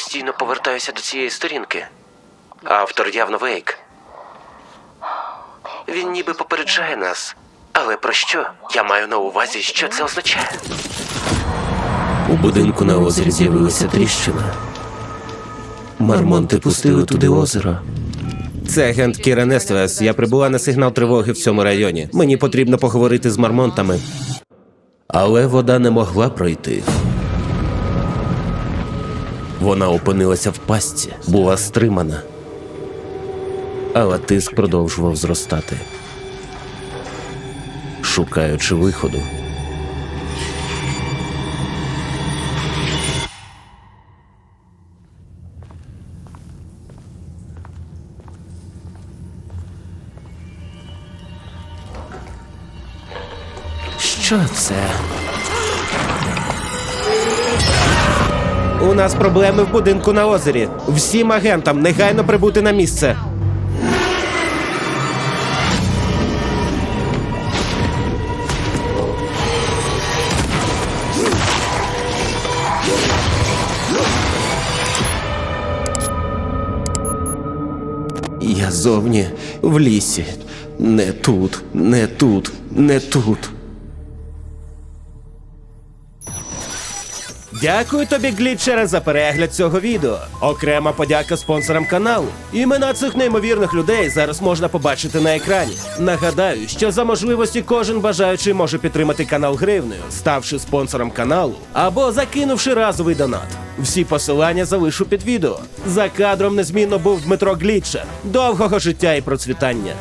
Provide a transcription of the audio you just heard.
Постійно повертаюся до цієї сторінки. Автор явно Вейк. Він ніби попереджає нас. Але про що? Я маю на увазі, що це означає. У будинку на озері з'явилася тріщина. Мармонти пустили туди озеро. Це агент Кірен Ествес. Я прибула на сигнал тривоги в цьому районі. Мені потрібно поговорити з мармонтами. Але вода не могла пройти. Вона опинилася в пастці, була стримана. Але тиск продовжував зростати. Шукаючи виходу. Що це? У нас проблеми в будинку на озері. Всім агентам негайно прибути на місце. Я зовні в лісі. Не тут, не тут, не тут. Дякую тобі, глітчере, за перегляд цього відео. Окрема подяка спонсорам каналу. Імена цих неймовірних людей зараз можна побачити на екрані. Нагадаю, що за можливості кожен бажаючий може підтримати канал гривнею, ставши спонсором каналу або закинувши разовий донат. Всі посилання залишу під відео. За кадром незмінно був Дмитро Глітчер. Довгого життя і процвітання.